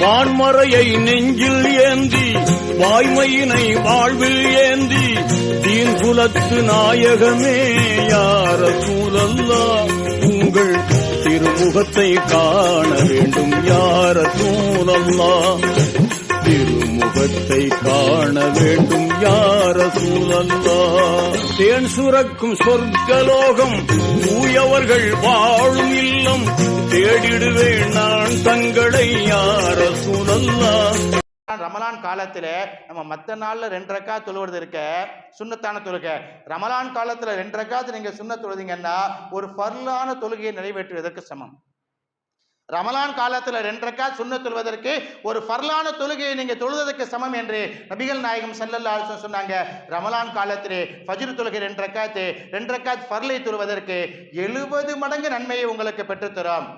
வான்மறையை நெஞ்சில் ஏந்தி வாய்மையினை வாழ்வில் ஏந்தி தீன் குலத்து நாயகமே யார சூழல்லா? உங்கள் திருமுகத்தை காண வேண்டும் யார சூழல்லா? திருமுகத்தை காண வேண்டும் யார சூழல்லா தேன் சுரக்கும் சொர்க்கலோகம் தூயவர்கள் வாழும் இல்லம். தேடிடுவேன் நான் தங்களை யார சூழல்லா ரமலான் காலத்துல நம்ம மத்த நாள்ல ரெண்டு ரக்கா தொழுவது இருக்க சுண்ணத்தான தொழுகை. ரமலான் காலத்துல ரெண்டு ரக்காத்து நீங்க சுண்ண தொழுதீங்கன்னா ஒரு ஃபர்லான தொழுகையை நிறைவேற்றுவதற்கு சமம். ரமலான் காலத்தில் ரெண்டு ரக்கா சுண்ண தொழுவதற்கு ஒரு ஃபர்லான தொழுகையை நீங்கள் தொழுவதற்கு சமம் என்று நபிகள் நாயகம் செல்லல்லா சொன்னாங்க. ரமலான் காலத்திலே ஃபஜ்ர் தொழுகை ரெண்டு ரக்காத்து ரெண்டு ரக்காத் ஃபர்லை தொழுவதற்கு எழுபது மடங்கு நன்மையை உங்களுக்கு பெற்றுத்தரும்.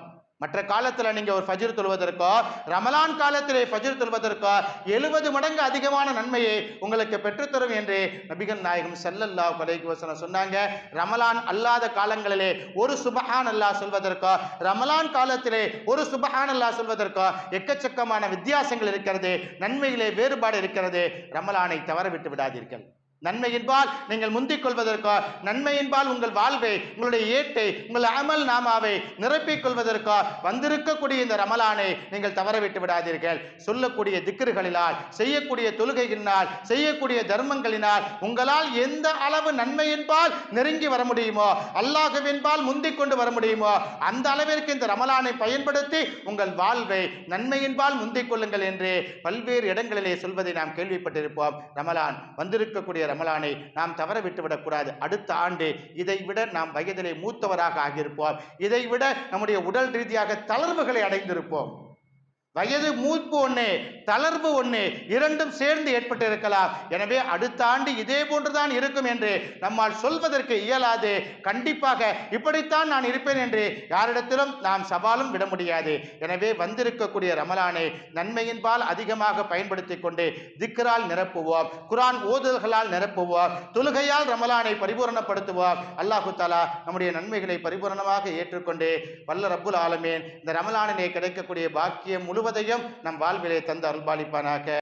மற்ற காலத்தில் நீங்க ஒரு ஃபஜிர் தொழுவதற்கோ ரமலான் காலத்திலே ஃபஜிர் தொழுவதற்கோ எழுபது மடங்கு அதிகமான நன்மையை உங்களுக்கு பெற்றுத்தரும் என்று நபிகள் நாயகம் செல்லல்லா கொலைக்கு வசனம் சொன்னாங்க. ரமலான் அல்லாத காலங்களிலே ஒரு சுபஹான் அல்லாஹ் சொல்வதற்கோ ரமலான் காலத்திலே ஒரு சுபஹான் அல்லாஹ் சொல்வதற்கோ எக்கச்சக்கமான வித்தியாசங்கள் இருக்கிறது நன்மையிலே வேறுபாடு இருக்கிறது. ரமலானை தவற விட்டு விடாதீர்கள். நன்மையின்பால் நீங்கள் முந்திக் கொள்வதற்கோ நன்மையின்பால் உங்கள் வாழ்வை உங்களுடைய ஏட்டை உங்கள் அமல் நாமாவை நிரப்பிக் கொள்வதற்கோ வந்திருக்கக்கூடிய இந்த ரமலானை நீங்கள் தவறவிட்டு விடாதீர்கள். சொல்லக்கூடிய திக்கர்களினால் செய்யக்கூடிய தொழுகைகளினால் செய்யக்கூடிய தர்மங்களினால் உங்களால் எந்த அளவு நன்மையின்பால் நெருங்கி வர முடியுமோ அல்லாஹுவின்பால் முந்திக் கொண்டு வர முடியுமோ அந்த அளவிற்கு இந்த ரமலானை பயன்படுத்தி உங்கள் வாழ்வை நன்மையின்பால் முந்திக் கொள்ளுங்கள் என்று பல்வேறு இடங்களிலே சொல்வதை நாம் கேள்விப்பட்டிருப்போம். ரமலான் வந்திருக்கக்கூடிய ரமலானை நாம் தவற விட்டுவிடக்கூடாது அடுத்த ஆண்டு இதை விட நாம் வயதிலே மூத்தவராக ஆகியிருப்போம். இதை விட நம்முடைய உடல் ரீதியாக தளர்வுகளை அடைந்திருப்போம். வயது மூப்பு ஒன்று தளர்வு ஒன்று இரண்டும் சேர்ந்து ஏற்பட்டு இருக்கலாம் எனவே அடுத்த ஆண்டு இதே போன்றுதான் இருக்கும் என்று நம்மால் சொல்வதற்கு இயலாது. கண்டிப்பாக இப்படித்தான் நான் இருப்பேன் என்று யாரிடத்திலும் நாம் சவாலும் விட முடியாது. எனவே வந்திருக்கக்கூடிய ரமலானை நன்மையின்பால் அதிகமாக பயன்படுத்திக் கொண்டு திக்ரால் நிரப்புவோம். குரான் ஓதுதல்களால் நிரப்புவோம். தொழுகையால் ரமலானை பரிபூரணப்படுத்துவோம். அல்லாஹு தாலா நம்முடைய நன்மைகளை பரிபூரணமாக ஏற்றுக்கொண்டு வல்ல ரப்புல் ஆலமேன் இந்த ரமலானினை கிடைக்கக்கூடிய பாக்கியம் முழுவதையும் நம் வாழ்விலே தந்து அருள்பாலிப்பானாக.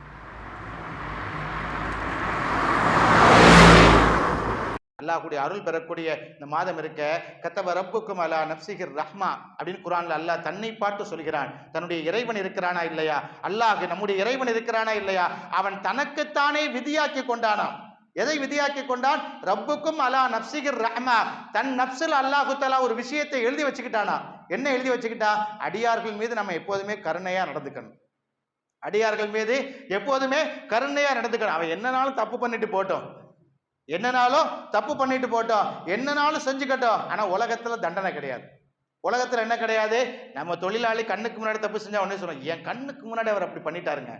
அல்லாஹுடைய அருள் பெறக்கூடிய இந்த மாதம் இருக்க கத்தவ ரப்புக்கும் அலா நப்சிகிர் ரஹ்மா அப்படின்னு குரான்ல அல்லாஹ் தன்னை பார்த்து சொல்கிறான். தன்னுடைய இறைவன் இருக்கிறானா இல்லையா? அல்லாஹ் நம்முடைய இறைவன் இருக்கிறானா இல்லையா? அவன் தனக்குத்தானே விதியாக்கி கொண்டானான் எதை விதியாக்கி கொண்டான்? ரப்புக்கும் அலா நப்சிகிர் ரஹ்மா. தன் நப்சில் அல்லாஹு தஆலா ஒரு விஷயத்தை எழுதி வச்சுக்கிட்டானா? என்ன எழுதி வச்சுக்கிட்டா? அடியார்கள் மீது நம்ம எப்போதுமே கருணையா நடந்துக்கணும். அடியார்கள் மீது எப்போதுமே கருணையா நடந்துக்கணும். அவன் என்னனாலும் தப்பு பண்ணிட்டு போட்டோம். என்னனாலும் தப்பு பண்ணிட்டு போட்டோம். என்னனாலும் செஞ்சுக்கட்டும். ஆனா உலகத்துல தண்டனை கிடையாது. உலகத்துல என்ன கிடையாது? நம்ம தொழிலாளி கண்ணுக்கு முன்னாடி தப்பு செஞ்சா உடனே சொல்றோம் என் கண்ணுக்கு முன்னாடி அவர் அப்படி பண்ணிட்டாருங்க.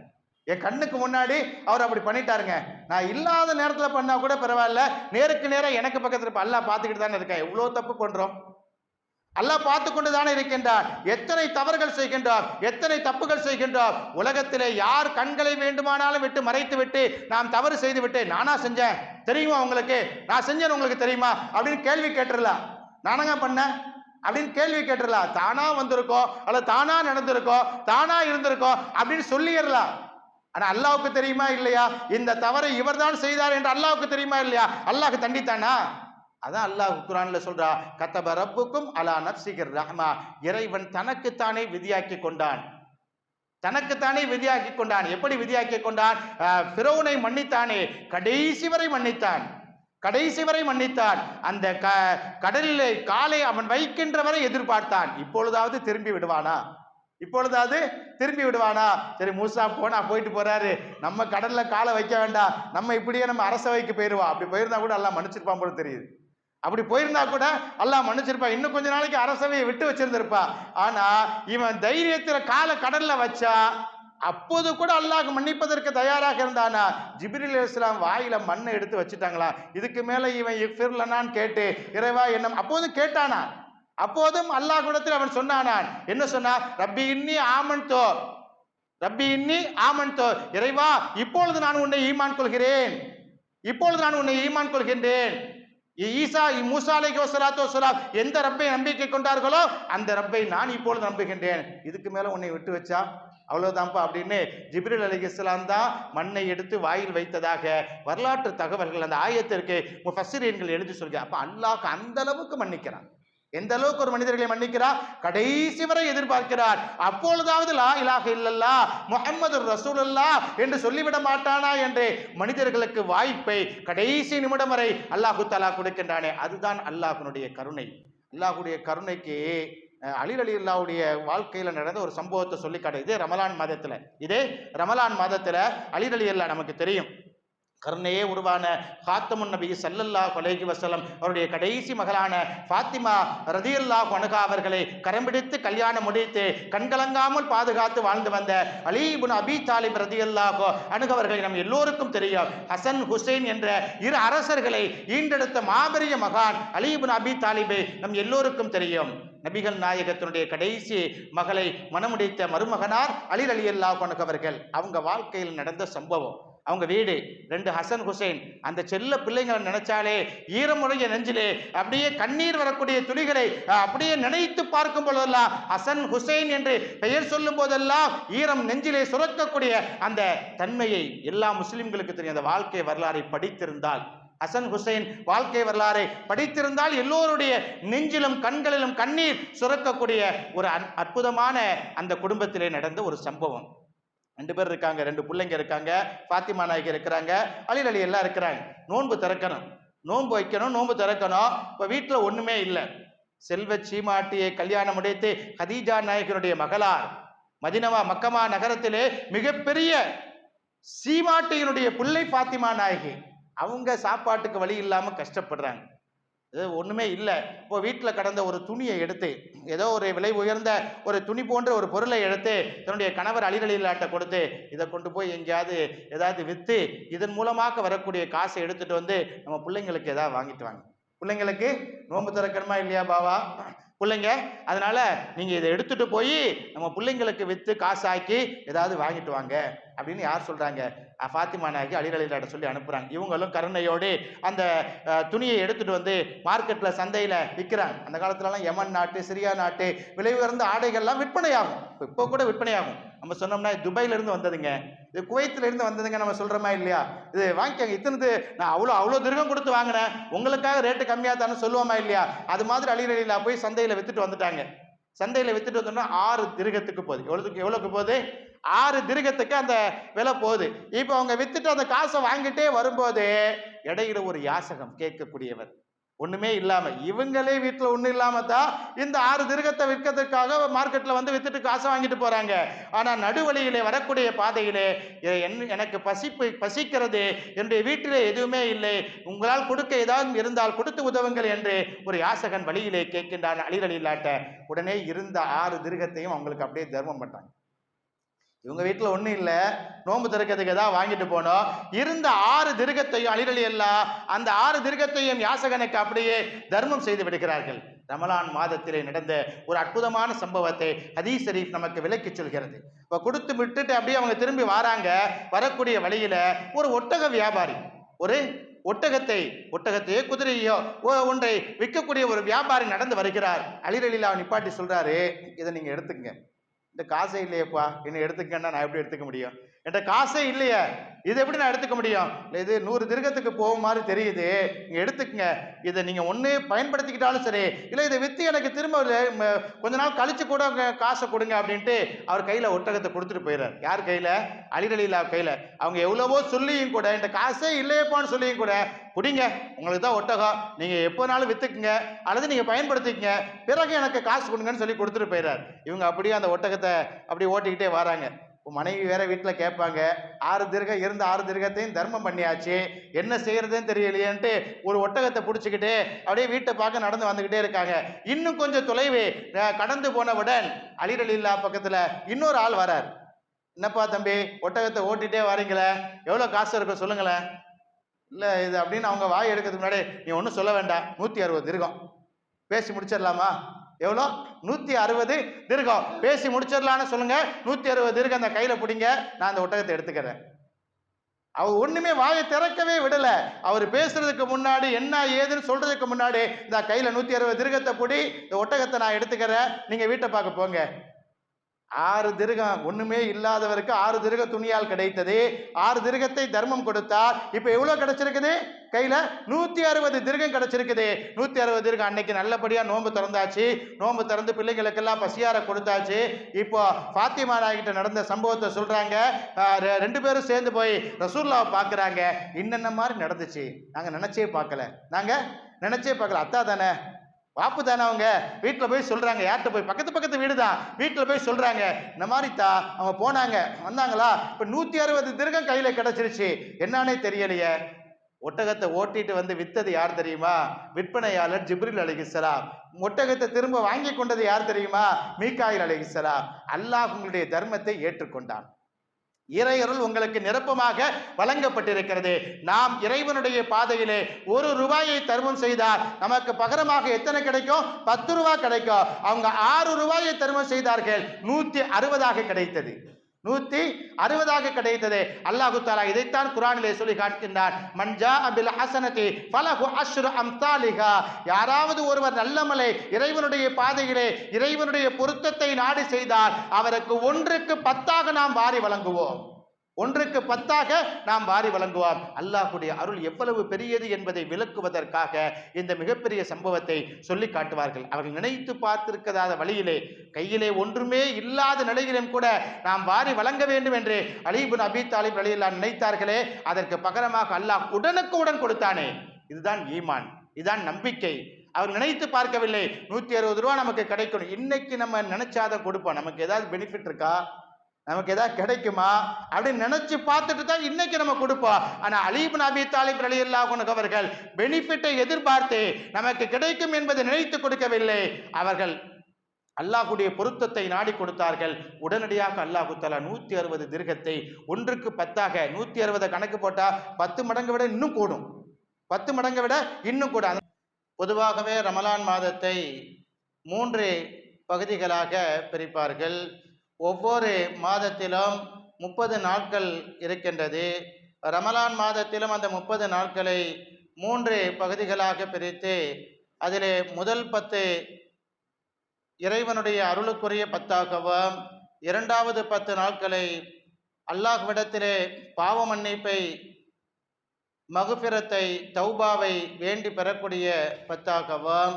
என் கண்ணுக்கு முன்னாடி அவர் அப்படி பண்ணிட்டாருங்க. நான் இல்லாத நேரத்தில் பண்ணால் கூட பரவாயில்ல. நேருக்கு நேரம் எனக்கு பக்கத்தில் இருப்ப அல்லா பார்த்துக்கிட்டு தானே இருக்கேன். எவ்வளோ தப்பு பண்ணுறோம் அல்லா பார்த்து கொண்டு தானே இருக்கின்றார். எத்தனை தவறுகள் செய்கின்றோம் எத்தனை தப்புகள் செய்கின்றோம் உலகத்திலே யார் கண்களை வேண்டுமானாலும் விட்டு மறைத்து விட்டு நாம் தவறு செய்து விட்டு நானா செஞ்சேன். தெரியுமா உங்களுக்கு? நான் செஞ்சேன்னு உங்களுக்கு தெரியுமா? அப்படின்னு கேள்வி கேட்டுடலாம் நானங்க பண்ணேன் அப்படின்னு கேள்வி கேட்டுடலாம் தானா வந்திருக்கோம் அல்லது தானா நடந்திருக்கோம் தானா இருந்திருக்கோம் அப்படின்னு சொல்லிடலாம் ஆனா அல்லாவுக்கு தெரியுமா இல்லையா? இந்த தவறை இவர்தான் செய்தார் என்று அல்லாவுக்கு தெரியுமா இல்லையா? அல்லாஹ் தண்டித்தானா? அதான் அல்லாஹ் குரான்ல சொல்றா கத்தப ரப்புக்கும் அலா நப்சிகர் ரஹ்மா. இறைவன் தனக்குத்தானே விதியாக்கி கொண்டான். தனக்குத்தானே விதியாக்கி கொண்டான். எப்படி விதியாக்கி கொண்டான்? பிறவுனை மன்னித்தானே. கடைசி வரை மன்னித்தான். கடைசி வரை மன்னித்தான். அந்த க கடலிலே காலை அவன் வைக்கின்ற வரை எதிர்பார்த்தான். இப்பொழுதாவது திரும்பி விடுவானா? இப்பொழுதாவது திரும்பி விடுவானா? சரி மூசா போனா போயிட்டு போறாரு. நம்ம கடல்ல காலை வைக்க வேண்டாம் நம்ம இப்படியே நம்ம அரசவைக்கு போயிருவா. அப்படி போயிருந்தா கூட எல்லாம் மன்னிச்சிருப்பான் போல தெரியுது. அப்படி போயிருந்தா கூட எல்லாம் மன்னிச்சிருப்பா இன்னும் கொஞ்ச நாளைக்கு அரசவையை விட்டு வச்சிருந்திருப்பா. ஆனா இவன் தைரியத்துல காலை கடல்ல வச்சா அப்போது கூட அல்லாஹ் மன்னிப்பதற்கு தயாராக இருந்தானா? ஜிப்ரில் இஸ்லாம் வாயில மண்ணை எடுத்து வச்சுட்டாங்களா? இதுக்கு மேல இவன் இஃபிர்லனான்னு கேட்டு இறைவா என்ன அப்போதும் கேட்டானா? அப்போதும் அல்லாஹ் கூடத்தில் அவன் சொன்னானான். என்ன சொன்னா ரப்பி இன்னி ஆமன்தோ. ரப்பி இன்னி ஆமன்தோ. இறைவா இப்பொழுது நான் உன்னை ஈமான் கொள்கிறேன். இப்பொழுது நான் உன்னை ஈமான் கொள்கின்றேன். ஈசா இ- மூசா அலைஹி எந்த ரப்பை நம்பிக்கை கொண்டார்களோ அந்த ரப்பை நான் இப்பொழுது நம்புகின்றேன். இதுக்கு மேலே உன்னை விட்டு வச்சா? அவ்வளவுதான்ப்பா அப்படின்னு ஜிப்ரில் அலி இஸ்லாம் தான் மண்ணை எடுத்து வாயில் வைத்ததாக வரலாற்று தகவல்கள் அந்த ஆயத்திற்கு முஃபஸ்ஸிரீன்கள் எழுதி சொல்கிறார். அப்ப அல்லாஹ் அந்த அளவுக்கு மன்னிக்கிறான். எந்த அளவுக்கு ஒரு மனிதர்களை மன்னிக்கிறார்? கடைசி வரை எதிர்பார்க்கிறார். அப்பொழுதாவது லா இலாக இல்லல்லா ரசூல் ரசூலுல்லா என்று சொல்லிவிட மாட்டானா என்று மனிதர்களுக்கு வாய்ப்பை கடைசி நிமிடம் வரை அல்லாஹு தலா கொடுக்கின்றானே. அதுதான் அல்லாஹுனுடைய கருணை. அல்லாஹுடைய கருணைக்கு அலில் அலி அல்லாவுடைய வாழ்க்கையில் நடந்த ஒரு சம்பவத்தை சொல்லி காட்டு இதே ரமலான் மாதத்தில். இதே ரமலான் மாதத்தில் அலில் அலி அல்லா நமக்கு தெரியும். கருணையே உருவான ஹாத்தமுன் நபி சல்லல்லா கொலைகி வசலம் அவருடைய கடைசி மகளான ஃபாத்திமா ரதியல்லாஹு கொனகா அவர்களை கரம் பிடித்து கல்யாணம் முடித்து கண்கலங்காமல் பாதுகாத்து வாழ்ந்து வந்த அலீபுன் அபி தாலிப் ரதியல்லாஹு அணுகவர்களை நம் எல்லோருக்கும் தெரியும். ஹசன் ஹுசைன் என்ற இரு அரசர்களை ஈண்டெடுத்த மாபெரிய மகான் அலீபுன் அபி தாலிபை நம் எல்லோருக்கும் தெரியும். நபிகள் நாயகத்தினுடைய கடைசி மகளை மனமுடித்த மருமகனார் அலி அலி அல்லாஹ் கொனகவர்கள் அவங்க வாழ்க்கையில் நடந்த சம்பவம். அவங்க வீடு. ரெண்டு ஹசன் ஹுசைன். அந்த செல்ல பிள்ளைங்களை நினைச்சாலே ஈரமுடைய நெஞ்சிலே அப்படியே கண்ணீர் வரக்கூடிய துளிகளை அப்படியே நினைத்து பார்க்கும் பொழுதெல்லாம் ஹசன் ஹுசைன் என்று பெயர் சொல்லும் போதெல்லாம் ஈரம் நெஞ்சிலே சுரக்கக்கூடிய அந்த தன்மையை எல்லா முஸ்லிம்களுக்கு தெரியும். அந்த வாழ்க்கை வரலாறை படித்திருந்தால். ஹசன் ஹுசைன் வாழ்க்கை வரலாறை படித்திருந்தால் எல்லோருடைய நெஞ்சிலும் கண்களிலும் கண்ணீர் சுரக்கக்கூடிய ஒரு அற்புதமான அந்த குடும்பத்திலே நடந்த ஒரு சம்பவம். ரெண்டு பேர் இருக்காங்க ரெண்டு பிள்ளைங்க இருக்காங்க ஃபாத்திமா நாயகி இருக்கிறாங்க அலில் அலி எல்லாம் இருக்கிறாங்க. நோன்பு திறக்கணும். நோன்பு வைக்கணும் நோன்பு திறக்கணும். இப்போ வீட்டில் ஒன்றுமே இல்லை. செல்வ சீமாட்டியை கல்யாணம் உடைத்து ஹதீஜா நாயகனுடைய மகளார் மதினவா மக்கமா நகரத்திலே மிகப்பெரிய சீமாட்டியினுடைய பிள்ளை ஃபாத்திமா நாயகி. அவங்க சாப்பாட்டுக்கு வழி இல்லாமல் கஷ்டப்படுறாங்க. இது ஒன்றுமே இல்லை. இப்போ வீட்டில் கடந்த ஒரு துணியை எடுத்து ஏதோ ஒரு விலை உயர்ந்த ஒரு துணி போன்ற ஒரு பொருளை எடுத்து தன்னுடைய கணவர் அலிரலிலாட்ட கொடுத்து இதை கொண்டு போய் எங்கேயாவது ஏதாவது விற்று இதன் மூலமாக வரக்கூடிய காசை எடுத்துட்டு வந்து நம்ம பிள்ளைங்களுக்கு ஏதாவது வாங்கிட்டு வாங்க. பிள்ளைங்களுக்கு நோன்பு திறக்கணுமா இல்லையா பாவா? பிள்ளைங்க அதனால நீங்கள் இதை எடுத்துட்டு போய் நம்ம பிள்ளைங்களுக்கு விற்று காசாக்கி ஏதாவது வாங்கிட்டு வாங்க. அப்படின்னு யார் சொல்கிறாங்க ஃபாத்திமா நாயகி அலிரலிலாட்ட சொல்லி அனுப்புகிறாங்க இவங்களும் கருணையோடு அந்த துணியை எடுத்துகிட்டு வந்து மார்க்கெட்டில் சந்தையில் விற்கிறாங்க அந்த காலத்துலலாம் யமன் நாட்டு சிரியா நாட்டு விலை உயர்ந்த ஆடைகள்லாம் விற்பனையாகும். இப்போ இப்போ கூட விற்பனையாகும். நம்ம சொன்னோம்னா துபாயிலிருந்து வந்ததுங்க. இது குவைத்திலிருந்து வந்ததுங்க நம்ம சொல்கிறோமா இல்லையா? இது வாங்கிக்கோங்க. இத்தனை நான் அவ்வளோ அவ்வளோ திருகம் கொடுத்து வாங்கினேன். உங்களுக்காக ரேட்டு கம்மியாக தானே சொல்லுவோமா இல்லையா? அது மாதிரி அலிரலிலா போய் சந்தையில் விற்றுட்டு வந்துட்டாங்க. சந்தையில் வித்துட்டு வந்தோம்னா ஆறு திருகத்துக்கு போகுது. எவ்வளோத்துக்கு எவ்வளோக்கு போகுது? ஆறு திருகத்துக்கு அந்த விலை போகுது. இப்போ அவங்க வித்துட்டு அந்த காசை வாங்கிட்டே வரும்போது இடையில ஒரு யாசகம் கேட்கக்கூடியவர் ஒண்ணுமே இல்லாம இவங்களே வீட்டுல ஒண்ணு இல்லாம தான் இந்த ஆறு திருகத்தை விற்கிறதுக்காக மார்க்கெட்ல வந்து வித்துட்டு காசை வாங்கிட்டு போறாங்க. ஆனா நடுவழியிலே வரக்கூடிய பாதையிலே எனக்கு பசிப்பு பசிக்கிறது என்னுடைய வீட்டிலே எதுவுமே இல்லை. உங்களால் கொடுக்க ஏதாவது இருந்தால் கொடுத்து உதவுங்கள் என்று ஒரு யாசகன் வழியிலே கேட்கின்றான் அலிரலில்லாட்ட உடனே இருந்த ஆறு திருகத்தையும் அவங்களுக்கு அப்படியே தர்மம் பண்றாங்க இவங்க வீட்டில் ஒன்றும் இல்லை. நோன்பு திறக்கிறதுக்கு ஏதாவது வாங்கிட்டு போனோம். இருந்த ஆறு திருகத்தையும் அழிரலி எல்லாம் அந்த ஆறு திருகத்தையும் யாசகனுக்கு அப்படியே தர்மம் செய்து விடுகிறார்கள். ரமலான் மாதத்திலே நடந்த ஒரு அற்புதமான சம்பவத்தை ஹதீஸ் ஷரீஃப் நமக்கு விலக்கி சொல்கிறது. இப்போ கொடுத்து விட்டுட்டு அப்படியே அவங்க திரும்பி வராங்க. வரக்கூடிய வழியில் ஒரு ஒட்டக வியாபாரி ஒரு ஒட்டகத்தை ஒட்டகத்தையோ குதிரையோ ஒன்றை விற்கக்கூடிய ஒரு வியாபாரி நடந்து வருகிறார். அலிரலிலா நிப்பாட்டி சொல்கிறாரு இதை நீங்கள் எடுத்துக்கங்க. இந்த காசே இல்லையேப்பா என்ன எடுத்துக்கன்னா நான் எப்படி எடுத்துக்க முடியும்? என்கிட்ட காசே இல்லையே. இது எப்படி நான் எடுத்துக்க முடியும்? இல்லை இது நூறு திருகத்துக்கு போகும் மாதிரி தெரியுது. நீங்கள் எடுத்துக்கங்க. இதை நீங்கள் ஒன்று பயன்படுத்திக்கிட்டாலும் சரி இல்லை இதை விற்று எனக்கு திரும்ப ஒரு, கொஞ்ச நாள் கழிச்சு கூட காசை கொடுங்க அப்படின்ட்டு அவர் கையில் ஒட்டகத்தை கொடுத்துட்டு போயிடுறார். யார் கையில? அலிரலிலா கையில். அவங்க எவ்வளவோ சொல்லியும் கூட இந்த காசே இல்லையப்பான்னு சொல்லியும் கூட குடிங்க. உங்களுக்கு தான் ஒட்டகம். நீங்கள் எப்போனாலும் விற்றுக்குங்க அல்லது நீங்கள் பயன்படுத்திக்கங்க. பிறகு எனக்கு காசு கொடுங்கன்னு சொல்லி கொடுத்துட்டு போயிடுறார். இவங்க அப்படியே அந்த ஒட்டகத்தை அப்படி ஓட்டிக்கிட்டே வராங்க. உன் மனைவி வேற வீட்டில் கேட்பாங்க. ஆறு திருகம் இருந்த ஆறு திருகத்தையும் தர்மம் பண்ணியாச்சு. என்ன செய்யறதுன்னு தெரியலையேன்ட்டு ஒரு ஒட்டகத்தை பிடிச்சிக்கிட்டு அப்படியே வீட்டை பார்க்க நடந்து வந்துக்கிட்டே இருக்காங்க. இன்னும் கொஞ்சம் தொலைவு. கடந்து போனவுடன் அலிரலில்லா பக்கத்தில் இன்னொரு ஆள் வரார். என்னப்பா தம்பி ஒட்டகத்தை ஓட்டிகிட்டே வரீங்களே? எவ்வளோ காசு இருக்கும் சொல்லுங்களேன். இல்லை இது அப்படின்னு அவங்க வாய் எடுக்கிறதுக்கு முன்னாடி நீ ஒன்றும் சொல்ல வேண்டாம். நூற்றி அறுபது திருகம். பேசி முடிச்சிடலாமா? எவ்வளோ? நூற்றி அறுபது திருகம் பேசி முடிச்சிடலான்னு சொல்லுங்க. நூற்றி அறுபது திருகம் அந்த கையில் பிடிங்க. நான் அந்த ஒட்டகத்தை எடுத்துக்கிறேன். அவர் ஒன்றுமே வாயை திறக்கவே விடலை. அவர் பேசுறதுக்கு முன்னாடி என்ன ஏதுன்னு சொல்றதுக்கு முன்னாடி இந்த கையில் நூற்றி அறுபது திருகத்தை பிடி இந்த ஒட்டகத்தை நான் எடுத்துக்கிறேன். நீங்கள் வீட்டை பார்க்க போங்க. ஆறு திருகம் ஒண்ணுமே இல்லாதவருக்கு ஆறு திருக துணியால் கிடைத்தது. ஆறு திருகத்தை தர்மம் கொடுத்தார். இப்ப எவ்வளவு கிடைச்சிருக்குது? கையில நூத்தி அறுபது திருகம் கிடைச்சிருக்குது. நூத்தி அறுபது திருகம் அன்னைக்கு நல்லபடியா நோன்பு திறந்தாச்சு. நோன்பு திறந்து பிள்ளைங்களுக்கெல்லாம் பசியார கொடுத்தாச்சு. இப்போ ஃபாத்திமா நாய்கிட்ட நடந்த சம்பவத்தை சொல்றாங்க. ரெ- ரெண்டு பேரும் சேர்ந்து போய் ரசூல்லாவை பார்க்குறாங்க. இன்னென்ன மாதிரி நடந்துச்சு? நாங்க நினைச்சே பார்க்கல. நாங்க நினைச்சே பார்க்கல. அத்தா தானே? வாப்பு தானே அவங்க? வீட்டில் போய் சொல்கிறாங்க யார்கிட்ட போய்? பக்கத்து பக்கத்து வீடு தான் வீட்டில் போய் சொல்கிறாங்க இந்த மாதிரி தா அவங்க போனாங்க. வந்தாங்களா? இப்போ நூற்றி அறுபது திருகம் கையில் கிடச்சிருச்சு. என்னன்னே தெரியலையே. ஒட்டகத்தை ஓட்டிட்டு வந்து வித்தது யார் தெரியுமா? விற்பனையாளர் ஜிப்ரில் அலிகிசலாம் ஒட்டகத்தை திரும்ப வாங்கி கொண்டது யார் தெரியுமா? மீக்காயில் அலிகிசலாம் அல்லாஹ் உங்களுடைய தர்மத்தை ஏற்றுக்கொண்டான். இறையருள் உங்களுக்கு நிரப்பமாக வழங்கப்பட்டிருக்கிறது. நாம் இறைவனுடைய பாதையிலே ஒரு ரூபாயை தர்மம் செய்தால் நமக்கு பகரமாக எத்தனை கிடைக்கும்? பத்து ரூபாய் கிடைக்கும். அவங்க ஆறு ரூபாயை தர்மம் செய்தார்கள். நூத்தி அறுபதாக கிடைத்தது. நூத்தி அறுபதாக கிடைத்தது. அல்லாஹு தாலா இதைத்தான் குரானிலே சொல்லி காட்டுகின்றார் மஞ்சா அபில் ஹசனதி ஃபலஹு அஷ்ரு அம்சாலிஹா. யாராவது ஒருவர் நல்லமலை இறைவனுடைய பாதையிலே இறைவனுடைய பொருத்தத்தை நாடி செய்தால் அவருக்கு ஒன்றுக்கு பத்தாக நாம் வாரி வழங்குவோம். ஒன்றுக்கு பத்தாக நாம் வாரி வழங்குவோம் அல்லாஹுடைய அருள் எவ்வளவு பெரியது என்பதை விளக்குவதற்காக இந்த மிகப்பெரிய சம்பவத்தை சொல்லி காட்டுவார்கள். அவர்கள் நினைத்து பார்த்திருக்கதாத வழியிலே கையிலே ஒன்றுமே இல்லாத நிலையிலும் கூட நாம் வாரி வழங்க வேண்டும் என்று அலிபுன் அபி தாலிப் அலியெல்லாம் நினைத்தார்களே அதற்கு பகரமாக அல்லாஹ் உடனுக்கு உடன் கொடுத்தானே. இதுதான் ஈமான் இதுதான் நம்பிக்கை. அவர் நினைத்து பார்க்கவில்லை நூற்றி அறுபது ரூபா நமக்கு கிடைக்கணும். இன்னைக்கு நம்ம நினைச்சாதான் கொடுப்போம். நமக்கு ஏதாவது பெனிஃபிட் இருக்கா? நமக்கு ஏதாவது கிடைக்குமா அப்படின்னு நினைச்சு பார்த்துட்டு தான் இன்னைக்கு நம்ம கொடுப்போம். ஆனால் அலீப் நபி தாலிப் அலி அவர்கள் பெனிஃபிட்டை எதிர்பார்த்து நமக்கு கிடைக்கும் என்பதை நினைத்து கொடுக்கவில்லை. அவர்கள் அல்லாஹுடைய பொருத்தத்தை நாடி கொடுத்தார்கள். உடனடியாக அல்லாஹு தலா நூற்றி அறுபது திருகத்தை ஒன்றுக்கு பத்தாக நூற்றி அறுபதை கணக்கு போட்டால் பத்து மடங்கு விட இன்னும் கூடும். பத்து மடங்கை விட இன்னும் கூட பொதுவாகவே ரமலான் மாதத்தை மூன்று பகுதிகளாக பிரிப்பார்கள். ஒவ்வொரு மாதத்திலும் முப்பது நாட்கள் இருக்கின்றது. ரமலான் மாதத்திலும் அந்த முப்பது நாட்களை மூன்று பகுதிகளாக பிரித்து அதிலே முதல் பத்து இறைவனுடைய அருளுக்குரிய பத்தாகவும் இரண்டாவது பத்து நாட்களை அல்லாஹ்விடத்திலே பாவ மன்னிப்பை மகுபிரத்தை தௌபாவை வேண்டி பெறக்கூடிய பத்தாகவும்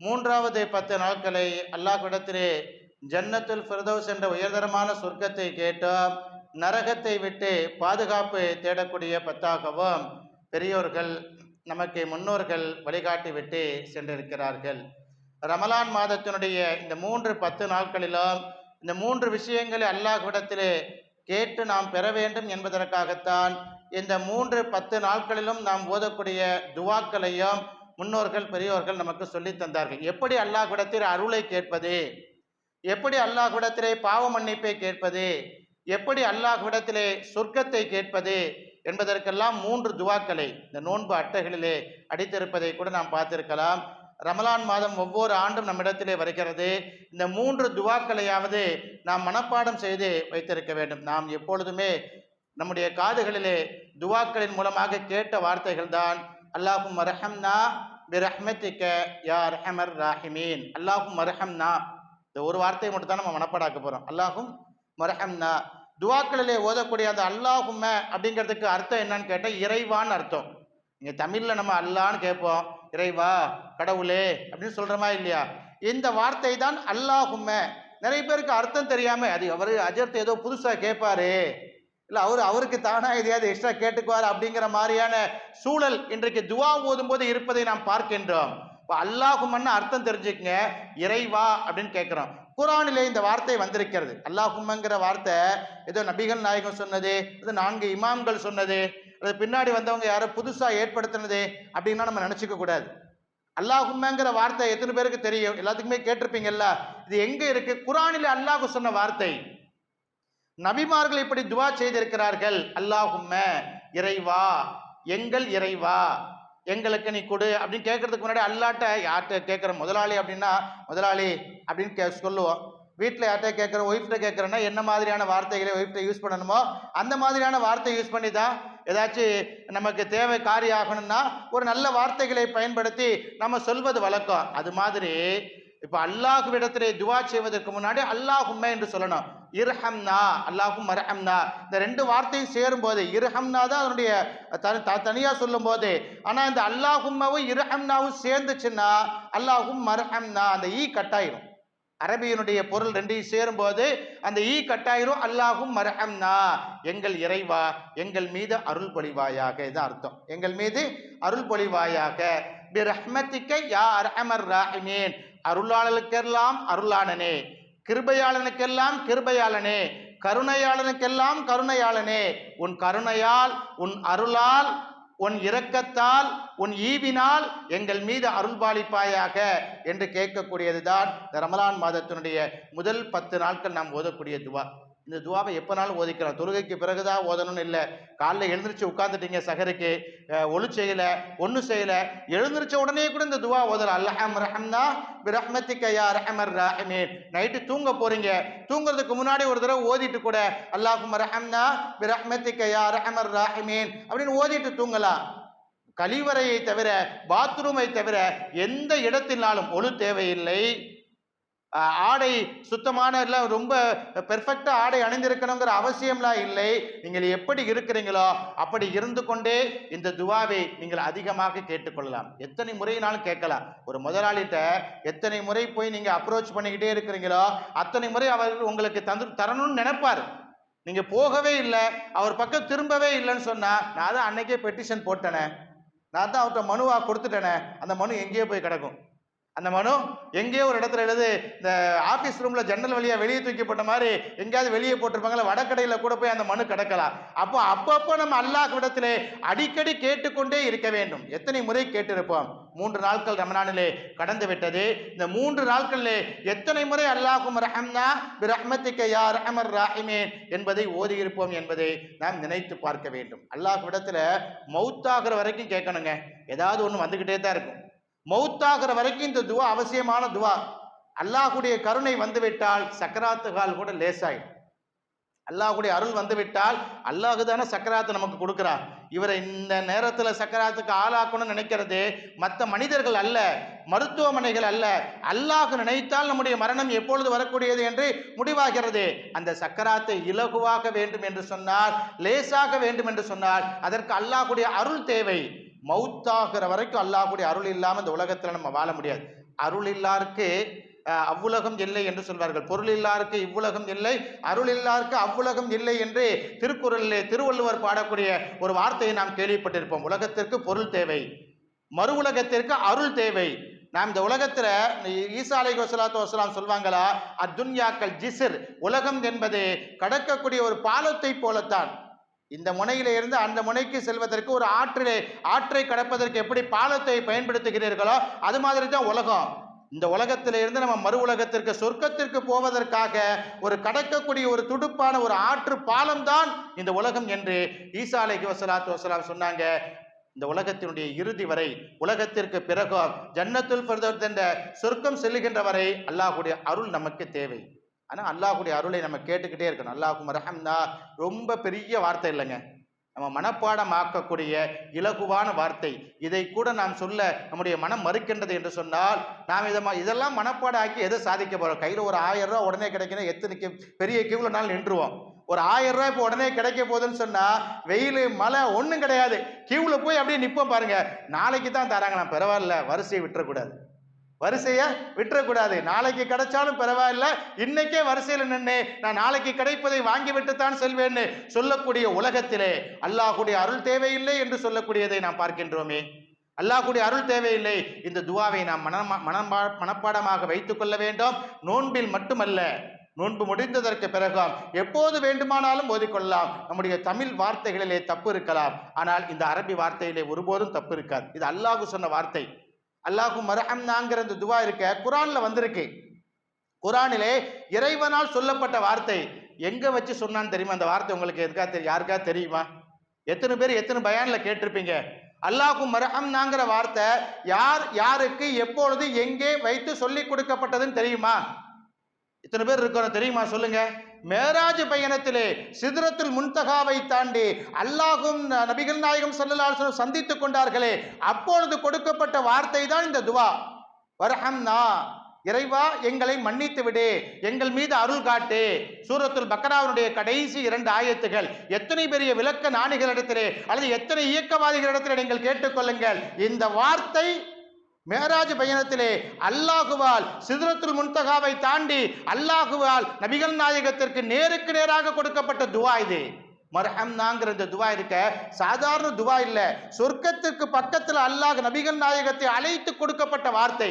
மூன்றாவது பத்து நாட்களை அல்லாஹ்விடத்திலே ஜன்னத்துல் ஃபிர்தௌஸ் என்ற உயர்தரமான சொர்க்கத்தை கேட்டோம். நரகத்தை விட்டு பாதுகாப்பு தேடக்கூடிய பத்தாகவும் பெரியோர்கள் நமக்கு முன்னோர்கள் வழிகாட்டிவிட்டு சென்றிருக்கிறார்கள். ரமலான் மாதத்தினுடைய இந்த மூன்று பத்து நாட்களிலும் இந்த மூன்று விஷயங்களை அல்லாஹ்விடத்திலே கேட்டு நாம் பெற வேண்டும் என்பதற்காகத்தான் இந்த மூன்று பத்து நாட்களிலும் நாம் ஓதக்கூடிய துவாக்களையும் முன்னோர்கள் பெரியோர்கள் நமக்கு சொல்லி தந்தார்கள். எப்படி அல்லாஹ்விடத்தில் அருளை கேட்பது? எப்படி அல்லாஹ்விடத்திலே பாவ மன்னிப்பை கேட்பது? எப்படி அல்லாஹ்விடத்திலே சொர்க்கத்தை கேட்பது? என்பதற்கெல்லாம் மூன்று துவாக்களை இந்த நோன்பு அட்டைகளிலே அடித்திருப்பதை கூட நாம் பார்த்திருக்கலாம். ரமலான் மாதம் ஒவ்வொரு ஆண்டும் நம்மிடத்திலே வருகிறது. இந்த மூன்று துவாக்களையாவது நாம் மனப்பாடம் செய்து வைத்திருக்க வேண்டும். நாம் எப்பொழுதுமே நம்முடைய காதுகளிலே துவாக்களின் மூலமாக கேட்ட வார்த்தைகள் தான் அல்லாஹும் மரஹம்னா பிரஹ்மத்திக்க யா ரஹமர் ராஹிமீன். அல்லாஹும் மரஹம்னா இந்த ஒரு வார்த்தையை மட்டும் தான் நம்ம மனப்பாடாக்க போகிறோம் அல்லாஹும் மரஹம்னா. துவாக்களிலே ஓதக்கூடிய அந்த அல்லாஹும்ம அப்படிங்கிறதுக்கு அர்த்தம் என்னன்னு கேட்டால் இறைவான்னு அர்த்தம். இங்கே தமிழில் நம்ம அல்லான்னு கேட்போம். இறைவா கடவுளே அப்படின்னு சொல்கிறோமா இல்லையா? இந்த வார்த்தை தான் அல்லாஹும்ம. நிறைய பேருக்கு அர்த்தம் தெரியாமல் அது அவர் அஜர்த்து ஏதோ புதுசாக கேட்பாரு. இல்லை அவர் அவருக்கு தானாக எதையாவது எக்ஸ்ட்ரா கேட்டுக்குவார் அப்படிங்கிற மாதிரியான சூழல் இன்றைக்கு துவா ஓதும் போது இருப்பதை நாம் பார்க்கின்றோம். இப்போ அல்லாஹுமன்னு அர்த்தம் தெரிஞ்சுக்கங்க. இறைவா அப்படின்னு கேட்குறோம் குரானிலே இந்த வார்த்தை வந்திருக்கிறது. அல்லாஹுமங்கிற வார்த்தை ஏதோ நபிகள் நாயகம் சொன்னது இது நான்கு இமாம்கள் சொன்னது அது பின்னாடி வந்தவங்க யாரோ புதுசாக ஏற்படுத்தினது அப்படின்னா நம்ம நினச்சிக்க கூடாது. அல்லாஹுமங்கிற வார்த்தை எத்தனை பேருக்கு தெரியும்? எல்லாத்துக்குமே கேட்டிருப்பீங்கல்ல? இது எங்கே இருக்கு? குரானிலே அல்லாஹு சொன்ன வார்த்தை. நபிமார்கள் இப்படி துவா செய்திருக்கிறார்கள். அல்லாஹும்ம இறைவா எங்கள் இறைவா. எங்களுக்கு நீ கொடு அப்படின்னு கேட்கறதுக்கு முன்னாடி அல்லாட்ட யார்கிட்ட கேட்குற முதலாளி அப்படின்னா முதலாளி அப்படின்னு கே சொல்லுவோம். வீட்டில் யார்கிட்ட கேட்குற ஒய்ஃப்ட்ட கேட்குறேன்னா என்ன மாதிரியான வார்த்தைகளை ஒய்ஃப்ட்ட யூஸ் பண்ணணுமோ அந்த மாதிரியான வார்த்தை யூஸ் பண்ணி தான் ஏதாச்சும் நமக்கு தேவை காரியம் ஆகணும்னா ஒரு நல்ல வார்த்தைகளை பயன்படுத்தி நம்ம சொல்வது வழக்கம். அது மாதிரி இப்ப அல்லாஹ்விடத்திலே துவா செய்வதற்கு முன்னாடி அல்லாஹும்ம என்று சொல்லணும். இர்ஹம்னா அல்லாஹும் மர்ஹம்னா. இந்த ரெண்டு வார்த்தையும் சேரும் போது இர்ஹம்னா தான் அதனுடைய த- த- சொல்லும் போது ஆனால் இந்த அல்லாஹும்மாவும் இர்ஹம்னாவும் சேர்ந்துச்சுன்னா அல்லாஹும் மர்ஹம்னா அந்த ஈ கட்டாயிரும். அரபியனுடைய பொருள் ரெண்டையும் சேரும்போது அந்த ஈ கட்டாயிரும் அல்லாஹும் மரஹம்னா. எங்கள் இறைவா எங்கள் மீது அருள் பொழிவாயாக இது அர்த்தம். எங்கள் மீது அருள் பொழிவாயாக. பிரஹ்மத்திக்க யா அர்ஹமர் ராஹிமீன். அருளாளர்களுக்கெல்லாம் அருளானனே. கிருபையாளனுக்கெல்லாம் கிருபையாளனே கருணையாளனுக்கெல்லாம் கருணையாளனே. உன் கருணையால் உன் அருளால் உன் இரக்கத்தால் உன் ஈவினால் எங்கள் மீது அருள்பாலிப்பாயாக என்று கேட்கக்கூடியதுதான் இந்த ரமலான் மாதத்தினுடைய முதல் பத்து நாட்கள் நாம் ஓதக்கூடிய துவா. இந்த துவாவை எப்போனாலும் ஓதிக்கலாம். தொழுகைக்கு பிறகுதான் ஓதணும்னு இல்லை. காலைல எழுந்திரிச்சு உட்காந்துட்டீங்க சகருக்கு அஹ், ஒழு செய்யலை ஒன்றும் செய்யலை. எழுந்திரிச்ச உடனே கூட இந்த துவா ஓதலாம். அல்லஹம் ரஹம்னா பிரஹ்மத்திக்கையா ரஹமர் ரஹமீன். நைட்டு தூங்க போறீங்க. தூங்குறதுக்கு முன்னாடி ஒரு தடவை ஓதிட்டு கூட அல்லாஹும் ரஹம்னா பிரஹ்மத்திக்கயா ரஹமர் ரஹமீன். அப்படின்னு ஓதிட்டு தூங்கலாம். கழிவறையை தவிர பாத்ரூமை தவிர எந்த இடத்தினாலும் ஒழு தேவையில்லை. ஆடை சுத்தமான எல்லாம் ரொம்ப பெர்ஃபெக்டாக ஆடை அணிந்திருக்கணுங்கிற அவசியம்லாம் இல்லை. நீங்கள் எப்படி இருக்கிறீங்களோ அப்படி இருந்து கொண்டே இந்த துவாவை நீங்கள் அதிகமாக கேட்டுக்கொள்ளலாம். எத்தனை முறையினாலும் கேட்கலாம். ஒரு முதலாளிகிட்ட எத்தனை முறை போய் நீங்கள் அப்ரோச் பண்ணிக்கிட்டே இருக்கிறீங்களோ அத்தனை முறை அவர் உங்களுக்கு தந்து தரணும்னு நினைப்பார். நீங்கள் போகவே இல்லை. அவர் பக்கம் திரும்பவே இல்லைன்னு சொன்னால் நான் தான் அன்னைக்கே பெட்டிஷன் போட்டேனே. நான் தான் அவர்கிட்ட மனுவாக கொடுத்துட்டேனே. அந்த மனு எங்கேயோ போய் கிடக்கும். அந்த மனு எங்கேயோ ஒரு இடத்துல எழுது இந்த ஆஃபீஸ் ரூமில் ஜன்னல் வழியாக வெளியே தூக்கப்பட்ட மாதிரி எங்கேயாவது வெளியே போட்டிருப்பாங்களே வடக்கடையில் கூட போய் அந்த மனு கிடக்கலாம். அப்போ அப்பப்போ நம்ம அல்லாஹ் விடத்திலே அடிக்கடி கேட்டுக்கொண்டே இருக்க வேண்டும். எத்தனை முறை கேட்டிருப்போம்? மூன்று நாட்கள் ரமணானிலே கடந்து விட்டது. இந்த மூன்று நாட்களிலே எத்தனை முறை அல்லாஹும் ரஹம்னா பிரஹ்மத்திக்க யா ரஹமர் ராஹிமேன் என்பதை ஓதியிருப்போம் என்பதை நாம் நினைத்து பார்க்க வேண்டும். அல்லாஹ் விடத்துல மவுத்தாகிற வரைக்கும் கேட்கணுங்க. ஏதாவது ஒன்று வந்துக்கிட்டே தான் இருக்கும். மௌத்தாகிற வரைக்கும் இந்த துவா அவசியமான துவா. அல்லாஹுடைய கருணை வந்துவிட்டால் சக்கராத்துகால் கூட லேசாயிடும். அல்லாஹுடைய அருள் வந்துவிட்டால் அல்லாஹ் தானே சக்கராத்தை நமக்கு கொடுக்குறார். இவரை இந்த நேரத்தில் சக்கராத்துக்கு ஆளாக்கணும்னு நினைக்கிறது மற்ற மனிதர்கள் அல்ல மருத்துவமனைகள் அல்ல. அல்லாஹ் நினைத்தால் நம்முடைய மரணம் எப்பொழுது வரக்கூடியது என்று முடிவாகிறது. அந்த சக்கராத்தை இலகுவாக வேண்டும் என்று சொன்னால் லேசாக வேண்டும் என்று சொன்னால் அதற்கு அல்லாஹுடைய அருள் தேவை. மௌத்தாகிற வரைக்கும் அல்லாஹுடைய அருள் இல்லாமல் இந்த உலகத்தில் நம்ம வாழ முடியாது. அருள் இல்லாருக்கு அவ்வுலகம் இல்லை என்று சொல்வார்கள். பொருள் இல்லாருக்கு இவ்வுலகம் இல்லை அருள் இல்லாருக்கு அவ்வுலகம் இல்லை என்று திருக்குறளிலே திருவள்ளுவர் பாடக்கூடிய ஒரு வார்த்தையை நாம் கேள்விப்பட்டிருப்போம். உலகத்திற்கு பொருள் தேவை மறு உலகத்திற்கு அருள் தேவை. நாம் இந்த உலகத்தில் ஈசா அலை வசலாத்து வசலாம் சொல்வாங்களா அத்துன்யாக்கள் ஜிசிர் உலகம் என்பது கடக்கக்கூடிய ஒரு பாலத்தை போலத்தான். இந்த முனையில இருந்து அந்த முனைக்கு செல்வதற்கு ஒரு ஆற்றிலே ஆற்றை கடப்பதற்கு எப்படி பாலத்தை பயன்படுத்துகிறீர்களோ அது மாதிரி தான் உலகம். இந்த உலகத்தில இருந்து நம்ம மறு உலகத்திற்கு சொர்க்கத்திற்கு போவதற்காக ஒரு கடக்கக்கூடிய ஒரு துடுப்பான ஒரு ஆற்று பாலம் தான் இந்த உலகம் என்று ஈசா அலைஹி வஸலாத்து சொன்னாங்க. இந்த உலகத்தினுடைய இறுதி வரை உலகத்திற்கு பிறகும் ஜன்னத்துல் ஃபிர்தௌஸ் என்ற சொர்க்கம் செல்லுகின்ற வரை அல்லாஹுடைய அருள் நமக்கு தேவை. ஆனால் அல்லாஹுடைய அருளை நம்ம கேட்டுக்கிட்டே இருக்கணும். அல்லாஹும் ரஹம்னா ரொம்ப பெரிய வார்த்தை இல்லைங்க. நம்ம மனப்பாடம் ஆக்கக்கூடிய இலகுவான வார்த்தை. இதை கூட நாம் சொல்ல நம்முடைய மனம் மறுக்கின்றது என்று சொன்னால் நாம் இதை ம- இதெல்லாம் மனப்பாடம் ஆக்கி எதை சாதிக்க போகிறோம் கையில் ஒரு ஆயிரம் ரூபா உடனே கிடைக்கணும் எத்தனை பெரிய கிவ்ல நாள் நின்றுவோம். ஒரு ஆயிரம் ரூபாய் இப்போ உடனே கிடைக்க போகுதுன்னு சொன்னால் வெயில் மழை ஒன்றும் கிடையாது. கியூவில் போய் அப்படியே நிற்போம் பாருங்கள் நாளைக்கு தான் தராங்களாம். பரவாயில்ல வரிசையை விட்டுறக்கூடாது. வரிசையை விட்டுறக்கூடாது. நாளைக்கு கிடைச்சாலும் பரவாயில்ல. இன்னைக்கே வரிசையில் நின்று நான் நாளைக்கு கிடைப்பதை வாங்கிவிட்டுத்தான் செல்வேன்னு சொல்லக்கூடிய உலகத்திலே அல்லாஹுடைய அருள் தேவையில்லை என்று சொல்லக்கூடியதை நாம் பார்க்கின்றோமே. அல்லாஹுடைய அருள் தேவையில்லை. இந்த துவாவை நாம் மன மனம்பா மனப்பாடமாக வைத்துக்கொள்ள வேண்டும். நோன்பில் மட்டுமல்ல நோன்பு முடிந்ததற்கு பிறகும் எப்போது வேண்டுமானாலும் ஓதிக்கொள்ளலாம். நம்முடைய தமிழ் வார்த்தைகளிலே தப்பு இருக்கலாம். ஆனால் இந்த அரபி வார்த்தையிலே ஒருபோதும் தப்பு இருக்காது. இது அல்லாஹ் சொன்ன வார்த்தை. அல்லாஹும் மரஹம்னாங்கிற இந்த துவா இருக்க குரானில் வந்திருக்கு. குரானிலே இறைவனால் சொல்லப்பட்ட வார்த்தை எங்கே வச்சு சொன்னான்னு தெரியுமா? அந்த வார்த்தை உங்களுக்கு எதுக்கா தெரியும் யாருக்கா தெரியுமா? எத்தனை பேர் எத்தனை பயானில் கேட்டிருப்பீங்க? அல்லாஹும் மரஹம்னாங்கிற வார்த்தை யார் யாருக்கு எப்பொழுது எங்கே வைத்து சொல்லி கொடுக்கப்பட்டதுன்னு தெரியுமா? இத்தனை பேர் இருக்கிறோம் தெரியுமா? சொல்லுங்கள் மேராஜ் பயணத்திலே சிதறத்தில் முன்தகாவை தாண்டி அல்லாஹும் நபிகள் நாயகம் ஸல்லல்லாஹு சந்தித்துக் கொண்டார்களே அப்பொழுது கொடுக்கப்பட்ட வார்த்தை தான் இந்த துவா. வரஹம்னா இறைவா எங்களை மன்னித்து விடு எங்கள் மீது அருள் காட்டு. சூரத்துல் பக்கராவுடைய கடைசி இரண்டு ஆயத்துகள் எத்தனை பெரிய விளக்க நாணிகளிடத்திலே அல்லது எத்தனை இயக்கவாதிகளிடத்திலே நீங்கள் கேட்டுக்கொள்ளுங்கள் இந்த வார்த்தை மேராஜ் பயணத்திலே அல்லாஹுவால் சிதறத்துல் முன்தகாவை தாண்டி அல்லாஹுவால் நபிகள் நாயகத்திற்கு நேருக்கு நேராக கொடுக்கப்பட்ட துவா இது. மர்ஹம்னாங்கிற இந்த துவா இருக்க சாதாரண துவா இல்லை. சொர்க்கத்திற்கு பக்கத்தில் அல்லாஹ் நபிகள் நாயகத்தை அழைத்து கொடுக்கப்பட்ட வார்த்தை.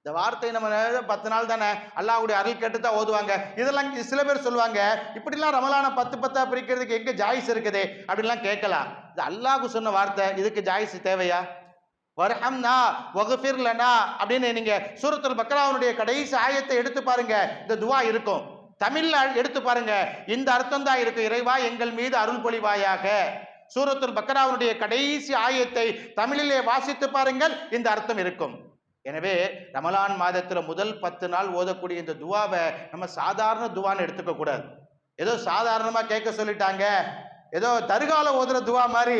இந்த வார்த்தை நம்ம பத்து நாள் தானே அல்லாஹுடைய அருள் கேட்டு தான் ஓதுவாங்க. இதெல்லாம் சில பேர் சொல்லுவாங்க இப்படிலாம் ரமலான பத்து பத்தா பிரிக்கிறதுக்கு எங்கே ஜாயிஸ் இருக்குது? அப்படின்லாம் கேட்கலாம். இது அல்லாஹ் சொன்ன வார்த்தை இதுக்கு ஜாயிஸ் தேவையா? வர்ஹம்னா வகுஃபிர்லனா அப்படின்னு நீங்க சூரத்துல் பக்ராவனுடைய கடைசி ஆயத்தை எடுத்து பாருங்க. இந்த துவா இருக்கும். தமிழ்ல எடுத்து பாருங்க. இந்த அர்த்தம் தான் இருக்கு. இறைவா எங்கள் மீது அருள் பொழிவாயாக. சூரத்துல் பக்ராவனுடைய கடைசி ஆயத்தை தமிழிலே வாசித்து பாருங்கள். இந்த அர்த்தம் இருக்கும். எனவே ரமலான் மாதத்துல முதல் பத்து நாள் ஓதக்கூடிய இந்த துவாவை நம்ம சாதாரண துவான்னு எடுத்துக்க கூடாது ஏதோ சாதாரணமா கேட்க சொல்லிட்டாங்க. ஏதோ தர்கால ஓதுற துவா மாதிரி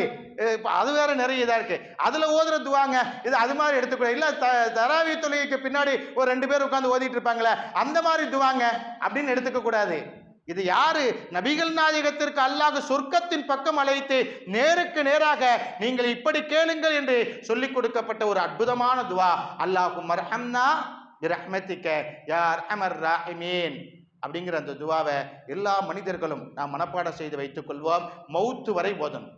அது வேற நிறைய இதாக இருக்கு. அதில் ஓதுற துவாங்க இது அது மாதிரி எடுத்துக்கூட இல்லை த தராவி தொழுகைக்கு பின்னாடி ஒரு ரெண்டு பேர் உட்காந்து ஓதிட்டு இருப்பாங்களே அந்த மாதிரி துவாங்க அப்படின்னு எடுத்துக்க கூடாது. இது யாரு? நபிகள் நாயகத்திற்கு அல்லாஹ் சொர்க்கத்தின் பக்கம் அழைத்து நேருக்கு நேராக நீங்கள் இப்படி கேளுங்கள் என்று சொல்லிக் கொடுக்கப்பட்ட ஒரு அற்புதமான துவா. அல்லாஹு மர்ஹம்னா பிரஹ்மத்திக்க யா அர்ஹமர் ராஹிமீன். அப்படிங்கிற அந்த துவாவை எல்லா மனிதர்களும் நாம் மனப்பாடம் செய்து வைத்துக் கொள்வோம். மௌத்து வரை ஓதணும்